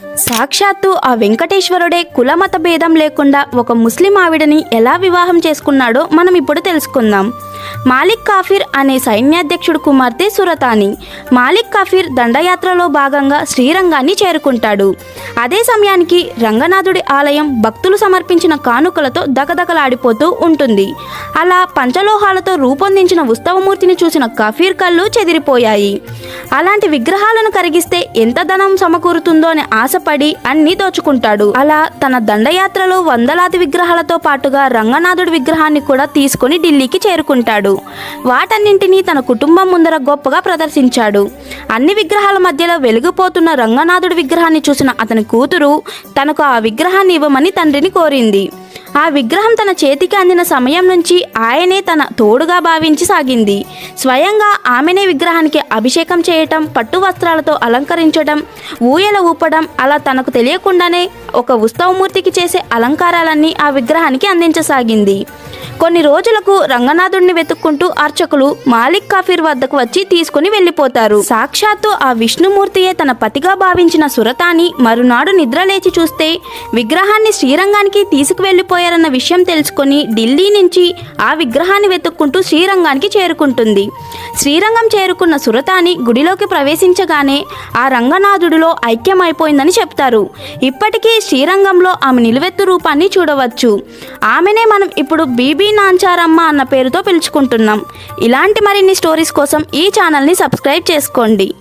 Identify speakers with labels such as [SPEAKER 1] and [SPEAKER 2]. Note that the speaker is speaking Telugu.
[SPEAKER 1] సాక్షాత్తు ఆ వెంకటేశ్వరుడే కులమత భేదం లేకుండా ఒక ముస్లిం ఆవిడని ఎలా వివాహం చేసుకున్నాడో మనం ఇప్పుడు తెలుసుకుందాం. మాలిక్ కాఫీర్ అనే సైన్యాధ్యక్షుడు కుమార్తె సురతాని. మాలిక్ కాఫీర్ దండయాత్రలో భాగంగా శ్రీరంగాన్ని చేరుకుంటాడు. అదే సమయానికి రంగనాథుడి ఆలయం భక్తులు సమర్పించిన కానుకలతో దగదగలాడిపోతూ ఉంటుంది. అలా పంచలోహాలతో రూపొందించిన ఉత్సవమూర్తిని చూసిన కాఫీర్ కళ్ళు చెదిరిపోయాయి. అలాంటి విగ్రహాలను కరిగిస్తే ఎంత ధనం సమకూరుతుందో అని ఆశపడి అన్ని దోచుకుంటాడు. అలా తన దండయాత్రలో వందలాది విగ్రహాలతో పాటుగా రంగనాథుడి విగ్రహాన్ని కూడా తీసుకొని ఢిల్లీకి చేరుకుంటాడు. వాటన్నింటినీ తన కుటుంబం ముందర గొప్పగా ప్రదర్శించాడు. అన్ని విగ్రహాల మధ్యలో వెలిగిపోతున్న రంగనాథుడి విగ్రహాన్ని చూసిన అతని కూతురు తనకు ఆ విగ్రహాన్ని ఇవ్వమని తండ్రిని కోరింది. ఆ విగ్రహం తన చేతికి అందిన సమయం నుంచి ఆయనే తన తోడుగా భావించి సాగింది. స్వయంగా ఆమెనే విగ్రహానికి అభిషేకం చేయటం పట్టు వస్త్రాలతో అలంకరించడం ఊయల ఊపడం అలా తనకు తెలియకుండానే ఒక ఉత్సవమూర్తికి చేసే అలంకారాలన్నీ ఆ విగ్రహానికి అందించసాగింది. కొన్ని రోజులకు రంగనాథుడిని వెతుక్కుంటూ అర్చకులు మాలిక్ కాఫీర్ వద్దకు వచ్చి తీసుకుని వెళ్ళిపోతారు. సాక్షాత్తు ఆ విష్ణుమూర్తియే తన పతిగా భావించిన సురతాని మరునాడు నిద్రలేచి చూస్తే విగ్రహాన్ని శ్రీరంగానికి తీసుకువెళ్ళిపోయారన్న విషయం తెలుసుకొని ఢిల్లీ నుంచి ఆ విగ్రహాన్ని వెతుక్కుంటూ శ్రీరంగానికి చేరుకుంటుంది. శ్రీరంగం చేరుకున్న సురతాని గుడిలోకి ప్రవేశించగానే ఆ రంగనాథుడిలో ఐక్యమైపోయిందని చెప్తారు. ఇప్పటికీ శ్రీరంగంలో ఆమె నిలువెత్తు రూపాన్ని చూడవచ్చు. ఆమెనే మనం ఇప్పుడు బీబీ నాంచారమ్మ అన్న పేరుతో పిలుచుకుంటున్నాం. ఇలాంటి మరిన్ని స్టోరీస్ కోసం ఈ ఛానల్ని సబ్స్క్రైబ్ చేసుకోండి.